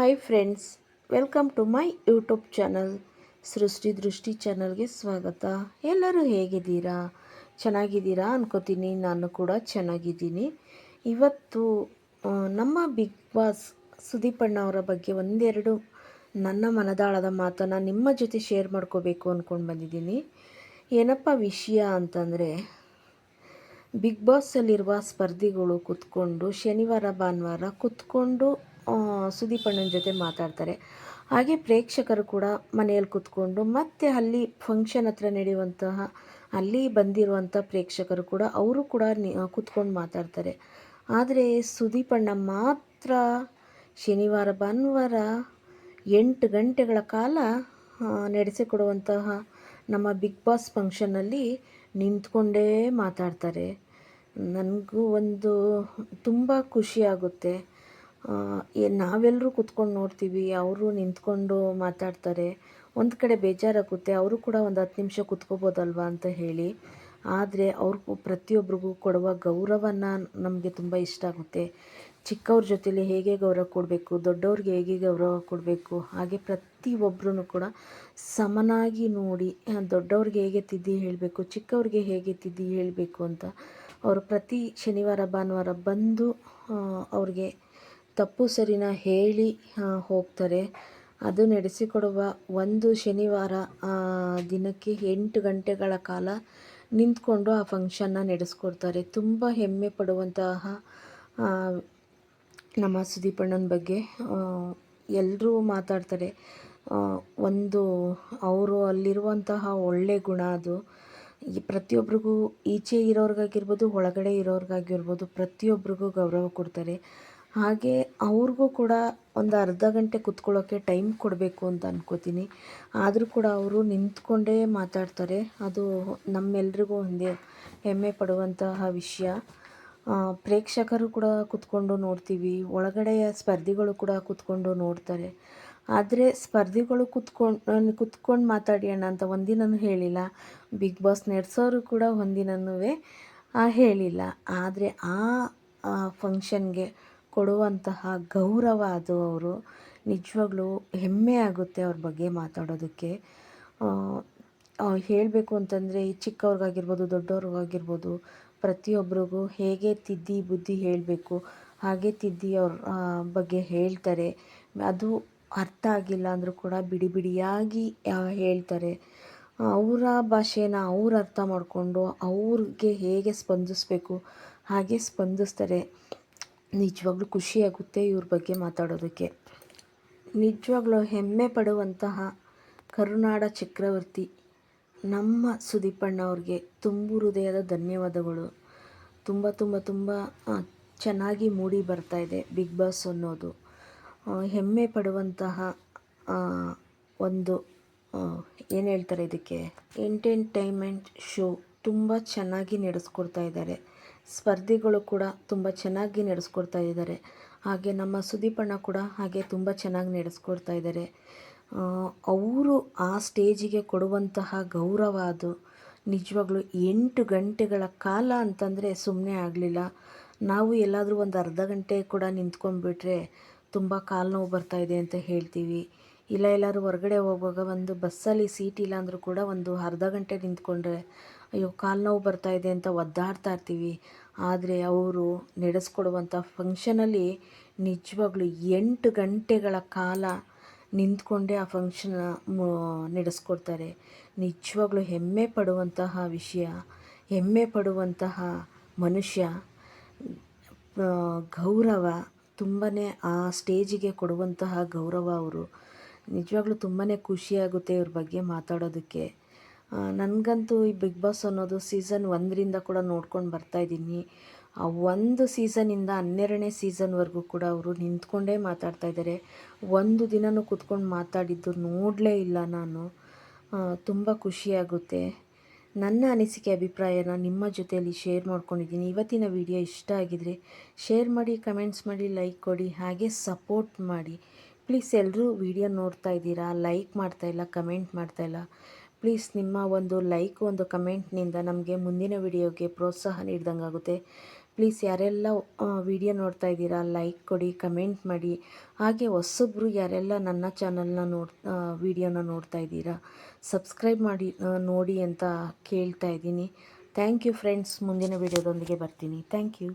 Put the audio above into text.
Hi friends welcome to my YouTube channel Srishti Drishti ಚಾನಲ್ಗೆ ಸ್ವಾಗತ. ಎಲ್ಲರೂ ಹೇಗಿದ್ದೀರಾ? ಚೆನ್ನಾಗಿದ್ದೀರಾ ಅನ್ಕೋತೀನಿ, ನಾನು ಕೂಡ ಚೆನ್ನಾಗಿದ್ದೀನಿ. ಇವತ್ತು ನಮ್ಮ ಬಿಗ್ ಬಾಸ್ ಸುದೀಪಣ್ಣ ಅವರ ಬಗ್ಗೆ ಒಂದೆರಡು ನನ್ನ ಮನದಾಳದ ಮಾತನ್ನು ನಿಮ್ಮ ಜೊತೆ ಶೇರ್ ಮಾಡ್ಕೋಬೇಕು ಅಂದ್ಕೊಂಡು ಬಂದಿದ್ದೀನಿ. ಏನಪ್ಪ ವಿಷಯ ಅಂತಂದರೆ ಬಿಗ್ ಬಾಸಲ್ಲಿರುವ ಸ್ಪರ್ಧಿಗಳು ಕುತ್ಕೊಂಡು, ಶನಿವಾರ ಭಾನುವಾರ ಕುತ್ಕೊಂಡು ಸುದೀಪ್ ಅಣ್ಣನ ಜೊತೆ ಮಾತಾಡ್ತಾರೆ. ಹಾಗೆ ಪ್ರೇಕ್ಷಕರು ಕೂಡ ಮನೆಯಲ್ಲಿ ಕುತ್ಕೊಂಡು ಮತ್ತೆ ಅಲ್ಲಿ ಫಂಕ್ಷನ್ ಹತ್ರ ನಡೆಯುವಂತಹ, ಅಲ್ಲಿ ಬಂದಿರುವಂಥ ಪ್ರೇಕ್ಷಕರು ಕೂಡ ಅವರು ಕೂಡ ಕೂತ್ಕೊಂಡು ಮಾತಾಡ್ತಾರೆ. ಆದರೆ ಸುದೀಪಣ್ಣ ಮಾತ್ರ ಶನಿವಾರ, ಭಾನುವಾರ ಎಂಟು ಗಂಟೆಗಳ ಕಾಲ ನಡೆಸಿಕೊಡುವಂತಹ ನಮ್ಮ ಬಿಗ್ ಬಾಸ್ ಫಂಕ್ಷನ್ನಲ್ಲಿ ನಿಂತ್ಕೊಂಡೇ ಮಾತಾಡ್ತಾರೆ. ನನಗೂ ಒಂದು ತುಂಬ ಖುಷಿಯಾಗುತ್ತೆ ನಾವೆಲ್ಲರೂ ಕುತ್ಕೊಂಡು ನೋಡ್ತೀವಿ, ಅವರು ನಿಂತ್ಕೊಂಡು ಮಾತಾಡ್ತಾರೆ. ಒಂದು ಕಡೆ ಬೇಜಾರಾಗುತ್ತೆ, ಅವರು ಕೂಡ ಒಂದು ಹತ್ತು ನಿಮಿಷ ಕುತ್ಕೋಬೋದಲ್ವಾ ಅಂತ ಹೇಳಿ. ಆದರೆ ಅವ್ರಿಗೂ ಪ್ರತಿಯೊಬ್ಬರಿಗೂ ಕೊಡುವ ಗೌರವನ ನಮಗೆ ತುಂಬ ಇಷ್ಟ ಆಗುತ್ತೆ. ಚಿಕ್ಕವ್ರ ಜೊತೆಲಿ ಹೇಗೆ ಗೌರವ ಕೊಡಬೇಕು, ದೊಡ್ಡವ್ರಿಗೆ ಹೇಗೆ ಗೌರವ ಕೊಡಬೇಕು, ಹಾಗೆ ಪ್ರತಿಯೊಬ್ಬರೂ ಕೂಡ ಸಮನಾಗಿ ನೋಡಿ ದೊಡ್ಡವ್ರಿಗೆ ಹೇಗೆ ತಿದ್ದಿ ಹೇಳಬೇಕು, ಚಿಕ್ಕವ್ರಿಗೆ ಹೇಗೆ ತಿದ್ದಿ ಹೇಳಬೇಕು ಅಂತ ಅವರು ಪ್ರತಿ ಶನಿವಾರ, ಭಾನುವಾರ ಬಂದು ಅವ್ರಿಗೆ ತಪ್ಪು ಸರಿನ ಹೇಳಿ ಹೋಗ್ತಾರೆ. ಅದು ನಡೆಸಿಕೊಡುವ ಒಂದು ಶನಿವಾರ ದಿನಕ್ಕೆ ಎಂಟು ಗಂಟೆಗಳ ಕಾಲ ನಿಂತ್ಕೊಂಡು ಆ ಫಂಕ್ಷನ್ನ ನಡೆಸ್ಕೊಡ್ತಾರೆ. ತುಂಬ ಹೆಮ್ಮೆ ಪಡುವಂತಹ ನಮ್ಮ ಸುದೀಪಣ್ಣನ ಬಗ್ಗೆ ಎಲ್ಲರೂ ಮಾತಾಡ್ತಾರೆ. ಒಂದು ಅವರು ಅಲ್ಲಿರುವಂತಹ ಒಳ್ಳೆ ಗುಣ ಅದು. ಈ ಪ್ರತಿಯೊಬ್ಬರಿಗೂ ಈಚೆ ಇರೋರಿಗಾಗಿರ್ಬೋದು ಒಳಗಡೆ ಇರೋರಿಗಾಗಿರ್ಬೋದು ಪ್ರತಿಯೊಬ್ಬರಿಗೂ ಗೌರವ ಕೊಡ್ತಾರೆ. ಹಾಗೆ ಅವ್ರಿಗೂ ಕೂಡ ಒಂದು ಅರ್ಧ ಗಂಟೆ ಕುತ್ಕೊಳ್ಳೋಕ್ಕೆ ಟೈಮ್ ಕೊಡಬೇಕು ಅಂತ ಅಂದ್ಕೋತೀನಿ ಆದರೂ ಕೂಡ ಅವರು ನಿಂತ್ಕೊಂಡೇ ಮಾತಾಡ್ತಾರೆ. ಅದು ನಮ್ಮೆಲ್ರಿಗೂ ಒಂದೇ ಹೆಮ್ಮೆ ಪಡುವಂತಹ ವಿಷಯ. ಪ್ರೇಕ್ಷಕರು ಕೂಡ ಕುತ್ಕೊಂಡು ನೋಡ್ತೀವಿ. ಒಳಗಡೆಯ ಸ್ಪರ್ಧಿಗಳು ಕೂಡ ಕುತ್ಕೊಂಡು ನೋಡ್ತಾರೆ. ಆದರೆ ಸ್ಪರ್ಧಿಗಳು ಕುತ್ಕೊಂಡು ಕುತ್ಕೊಂಡು ಅಣ್ಣ ಅಂತ ಒಂದಿನೂ ಹೇಳಿಲ್ಲ. ಬಿಗ್ ಬಾಸ್ ನಡೆಸೋರು ಕೂಡ ಒಂದಿನೂ ಹೇಳಿಲ್ಲ. ಆದರೆ ಆ ಫಂಕ್ಷನ್ಗೆ ಕೊಡುವಂತಹ ಗೌರವ ಅದು ಅವರು. ನಿಜವಾಗ್ಲೂ ಹೆಮ್ಮೆ ಆಗುತ್ತೆ ಅವ್ರ ಬಗ್ಗೆ ಮಾತಾಡೋದಕ್ಕೆ. ಹೇಳಬೇಕು ಅಂತಂದರೆ ಈ ಚಿಕ್ಕವ್ರಿಗಾಗಿರ್ಬೋದು, ದೊಡ್ಡವ್ರಿಗಾಗಿರ್ಬೋದು ಪ್ರತಿಯೊಬ್ಬರಿಗೂ ಹೇಗೆ ತಿದ್ದಿ ಬುದ್ಧಿ ಹೇಳಬೇಕು, ಹಾಗೆ ತಿದ್ದಿ ಅವ್ರ ಬಗ್ಗೆ ಹೇಳ್ತಾರೆ. ಅದು ಅರ್ಥ ಆಗಿಲ್ಲ ಅಂದರೂ ಕೂಡ ಬಿಡಿ ಬಿಡಿಯಾಗಿ ಹೇಳ್ತಾರೆ. ಅವರ ಭಾಷೆನ ಅವ್ರು ಅರ್ಥ ಮಾಡಿಕೊಂಡು ಅವ್ರಿಗೆ ಹೇಗೆ ಸ್ಪಂದಿಸ್ಬೇಕು, ಹಾಗೆ ಸ್ಪಂದಿಸ್ತಾರೆ. ನಿಜವಾಗ್ಲೂ ಖುಷಿಯಾಗುತ್ತೆ ಇವ್ರ ಬಗ್ಗೆ ಮಾತಾಡೋದಕ್ಕೆ. ನಿಜವಾಗ್ಲೂ ಹೆಮ್ಮೆ ಪಡುವಂತಹ ಕರುನಾಡ ಚಕ್ರವರ್ತಿ, ನಮ್ಮ ಸುದೀಪಣ್ಣವ್ರಿಗೆ ತುಂಬು ಹೃದಯದ ಧನ್ಯವಾದಗಳು. ತುಂಬ ತುಂಬ ತುಂಬ ಚೆನ್ನಾಗಿ ಮೂಡಿ ಬರ್ತಾ ಇದೆ ಬಿಗ್ ಬಾಸ್ ಅನ್ನೋದು. ಹೆಮ್ಮೆ ಪಡುವಂತಹ ಒಂದು ಏನು ಹೇಳ್ತಾರೆ ಇದಕ್ಕೆ? ಎಂಟರ್ಟೈನ್ಮೆಂಟ್ ಶೋ ತುಂಬ ಚೆನ್ನಾಗಿ ನಡೆಸ್ಕೊಡ್ತಾ ಇದ್ದಾರೆ. ಸ್ಪರ್ಧಿಗಳು ಕೂಡ ತುಂಬ ಚೆನ್ನಾಗಿ ನಡೆಸ್ಕೊಡ್ತಾ ಇದ್ದಾರೆ. ಹಾಗೆ ನಮ್ಮ ಸುದೀಪಣ್ಣ ಕೂಡ ಹಾಗೆ ತುಂಬ ಚೆನ್ನಾಗಿ ನಡೆಸ್ಕೊಡ್ತಾ ಇದ್ದಾರೆ. ಅವರು ಆ ಸ್ಟೇಜಿಗೆ ಕೊಡುವಂತಹ ಗೌರವ ಅದು. ನಿಜವಾಗ್ಲೂ ಎಂಟು ಗಂಟೆಗಳ ಕಾಲ ಅಂತಂದರೆ ಸುಮ್ಮನೆ ಆಗಲಿಲ್ಲ. ನಾವು ಎಲ್ಲಾದರೂ ಒಂದು ಅರ್ಧ ಗಂಟೆ ಕೂಡ ನಿಂತ್ಕೊಂಡ್ಬಿಟ್ರೆ ತುಂಬ ಕಾಲು ನೋವು ಬರ್ತಾ ಇದೆ ಅಂತ ಹೇಳ್ತೀವಿ. ಇಲ್ಲ ಎಲ್ಲರೂ ಹೊರಗಡೆ ಹೋಗುವಾಗ ಒಂದು ಬಸ್ಸಲ್ಲಿ ಸೀಟ್ ಇಲ್ಲ ಅಂದರೂ ಕೂಡ ಒಂದು ಅರ್ಧ ಗಂಟೆ ನಿಂತ್ಕೊಂಡ್ರೆ, ಅಯ್ಯೋ, ಕಾಲು ನೋವು ಬರ್ತಾ ಇದೆ ಅಂತ ಒದ್ದಾಡ್ತಾ ಇರ್ತೀವಿ. ಆದರೆ ಅವರು ನಡೆಸ್ಕೊಡುವಂಥ ಫಂಕ್ಷನಲ್ಲಿ ನಿಜವಾಗ್ಲೂ ಎಂಟು ಗಂಟೆಗಳ ಕಾಲ ನಿಂತ್ಕೊಂಡೇ ಆ ಫಂಕ್ಷನ್ ನಡೆಸ್ಕೊಡ್ತಾರೆ. ನಿಜವಾಗ್ಲೂ ಹೆಮ್ಮೆ ಪಡುವಂತಹ ವಿಷಯ, ಹೆಮ್ಮೆ ಪಡುವಂತಹ ಮನುಷ್ಯ ಗೌರವ ತುಂಬಾ ಆ ಸ್ಟೇಜಿಗೆ ಕೊಡುವಂತಹ ಗೌರವ ಅವರು. ನಿಜವಾಗ್ಲೂ ತುಂಬಾ ಖುಷಿಯಾಗುತ್ತೆ ಇವ್ರ ಬಗ್ಗೆ ಮಾತಾಡೋದಕ್ಕೆ. ನನಗಂತೂ ಈ ಬಿಗ್ ಬಾಸ್ ಅನ್ನೋದು ಸೀಸನ್ ಒಂದರಿಂದ ಕೂಡ ನೋಡ್ಕೊಂಡು ಬರ್ತಾಯಿದ್ದೀನಿ ಆ ಒಂದು ಸೀಸನಿಂದ ಹನ್ನೆರಡನೇ ಸೀಸನ್ವರೆಗೂ ಕೂಡ ಅವರು ನಿಂತ್ಕೊಂಡೇ ಮಾತಾಡ್ತಾ ಇದ್ದಾರೆ. ಒಂದು ದಿನನೂ ಕೂತ್ಕೊಂಡು ಮಾತಾಡಿದ್ದು ನೋಡಲೇ ಇಲ್ಲ ನಾನು. ತುಂಬ ಖುಷಿಯಾಗುತ್ತೆ. ನನ್ನ ಅನಿಸಿಕೆ ಅಭಿಪ್ರಾಯನ ನಿಮ್ಮ ಜೊತೆಯಲ್ಲಿ ಶೇರ್ ಮಾಡ್ಕೊಂಡಿದ್ದೀನಿ. ಇವತ್ತಿನ ವಿಡಿಯೋ ಇಷ್ಟ ಆಗಿದರೆ ಶೇರ್ ಮಾಡಿ, ಕಮೆಂಟ್ಸ್ ಮಾಡಿ, ಲೈಕ್ ಕೊಡಿ, ಹಾಗೆ ಸಪೋರ್ಟ್ ಮಾಡಿ. ಪ್ಲೀಸ್ ಎಲ್ಲರೂ ವಿಡಿಯೋ ನೋಡ್ತಾ ಇದ್ದೀರಾ? ಲೈಕ್ ಮಾಡ್ತಾ ಇಲ್ಲ, ಕಮೆಂಟ್ ಮಾಡ್ತಾ ಇಲ್ಲ. ಪ್ಲೀಸ್ ನಿಮ್ಮ ಒಂದು ಲೈಕ್, ಒಂದು ಕಮೆಂಟ್ನಿಂದ ನಮಗೆ ಮುಂದಿನ ವಿಡಿಯೋಗೆ ಪ್ರೋತ್ಸಾಹ ನೀಡ್ದಂಗಾಗುತ್ತೆ. ಪ್ಲೀಸ್ ಯಾರೆಲ್ಲ ವಿಡಿಯೋ ನೋಡ್ತಾ ಇದ್ದೀರಾ, ಲೈಕ್ ಕೊಡಿ, ಕಮೆಂಟ್ ಮಾಡಿ. ಹಾಗೆ ಹೊಸೊಬ್ಬರು ಯಾರೆಲ್ಲ ನನ್ನ ಚಾನಲ್ನ ನೋಡ್ ವಿಡಿಯೋನ ನೋಡ್ತಾ ಇದ್ದೀರಾ, ಸಬ್ಸ್ಕ್ರೈಬ್ ಮಾಡಿ ನೋಡಿ ಅಂತ ಕೇಳ್ತಾ ಇದ್ದೀನಿ. ಥ್ಯಾಂಕ್ ಯು ಫ್ರೆಂಡ್ಸ್, ಮುಂದಿನ ವಿಡಿಯೋದೊಂದಿಗೆ ಬರ್ತೀನಿ. Thank you.